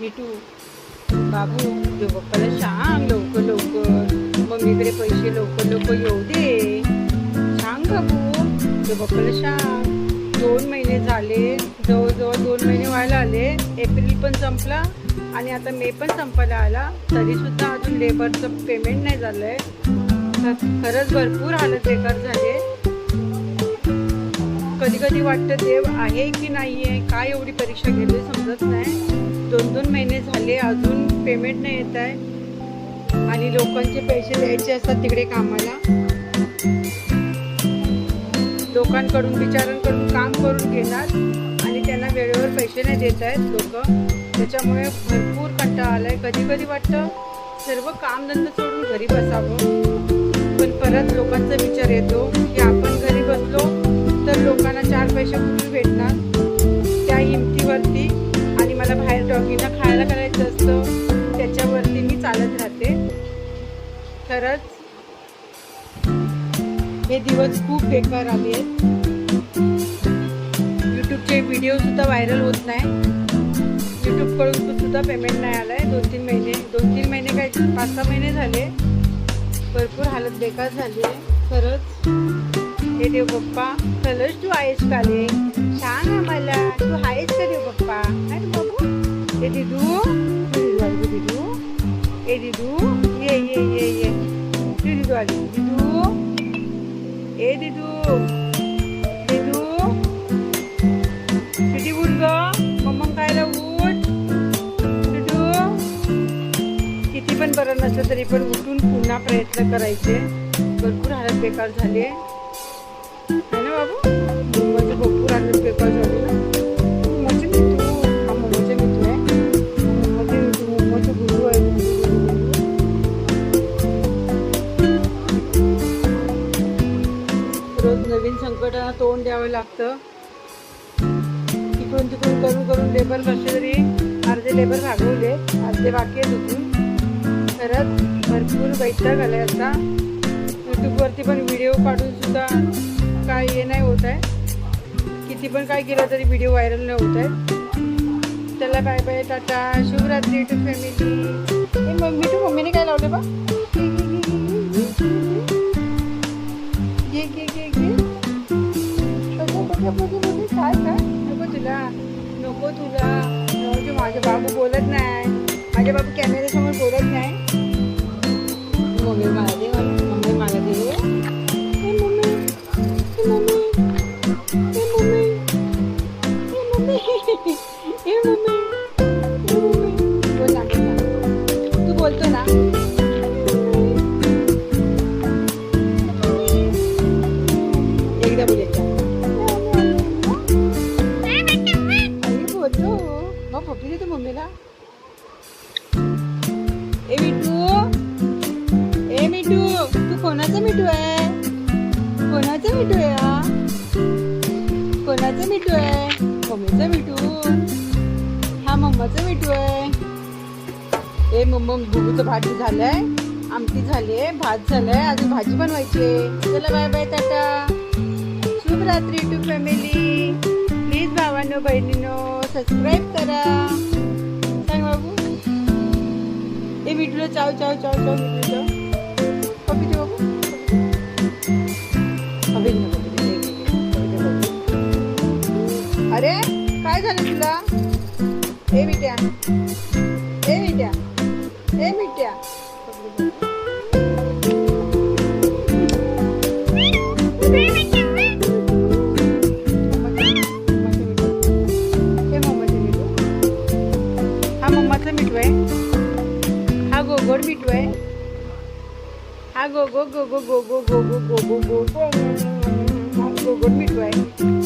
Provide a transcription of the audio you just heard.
मिठू बाबू देव बाप्पाला सांग लवकर. लवकर मम्मीकडे पैसे लवकर लवकर येऊ दे. सांग बाबू देव बाप्पाला सांग दोन महिने झाले जवळजवळ दोन महिने व्हायला आले. एप्रिल पण संपला आणि आता मे पण संपायला आला. तरी सुद्धा अजून लेबरचं पेमेंट नाही झालंय. तर खरंच भरपूर हालत बेकार झाले कधी कधी वाटतं देव आहे की नाही आहे काय एवढी परीक्षा घेते समजत नाही. दोन दोन महिने झाले अजून पेमेंट नाही येत आहे. आणि लोकांचे पैसे द्यायचे असतात तिकडे कामाला. लोकांकडून विचारांकडून काम करून घेणार आणि त्यांना वेळेवर पैसे नाही देत आहेत लोक. त्याच्यामुळे भरपूर कंटाळा आलाय. कधी कधी वाटतं सर्व कामधंदा सोडून घरी बसावं. पण परत लोकांचा विचार येतो की आपण घरी बसलो तर लोकांना चार पैसे कुठून भेटणार? त्या हिमतीवरती मला बाहेर डॉगींना खायला करायचं असतं त्याच्यावरती मी चालत राहते. खरंच हे दिवस खूप बेकार आले आहेत. यूट्यूबचे व्हिडिओ सुद्धा व्हायरल होत नाही. यूट्यूबकडून सुद्धा पेमेंट नाही आलं आहे दोन तीन महिने दोन तीन महिने काय पाच सहा महिने झाले. भरपूर हालत बेकार झाली आहे. खरंच हे देव बाप्पा खरंच तू आहेस का छान सांग आम्हाला आली दिदू ए दिदू दिदू किती उठ ग मम्मा खायला उठ दिदू किती पण बरं नसलं तरी पण उठून पुन्हा प्रयत्न करायचे भरपूर हालत बेकार झाले आहे ना बाबू मुंबईचं भरपूर हालत बेकार झाली ना रोज नवीन संकटांना तोंड द्यावं लागतं. तिकडून तिकडून करून करून लेबर कसे तरी अर्धे लेबर भागवले अर्धे बाकी आहेत होती खरंच भरपूर वैताग आलाय आता. यूट्यूबवरती पण व्हिडिओ काढून सुद्धा काय हे नाही होत आहे. किती पण काय केलं तरी व्हिडिओ व्हायरल नाही होत आहे. त्याला bye bye tata Shivratri to family mummy to मम्मीने काय लावले बा? माझे बाबू बोलत नाही. माझे बाबू कॅमेऱ्यासमोर बोलत नाही. मम्मी मिठू आहे हा मिठू आहे मम्मीचं मिठू हा मम्माचा मिठू आहे ए मम्मा बुबूचं भाजी झालंय आमटी झाली आहे भात झालाय अजून भाजी बनवायची. आहे चला बाय बाय टाटा. शुभ रात्री टू फॅमिली प्लीज भावांनो बहिणीनो सबस्क्राईब करा. सांग बाबू. ए मिठूला चाव चाव चाव चाव मिठूला अरे काय झालं तुला? ए मिट्या ए मिट्या ए मिट्या हे मम्माचं हा मम्माचं मिठू आहे. हा गोगोड मिठू आहे. हा गो गो गो गो गो गो गो गो गो गो गो go good midwife.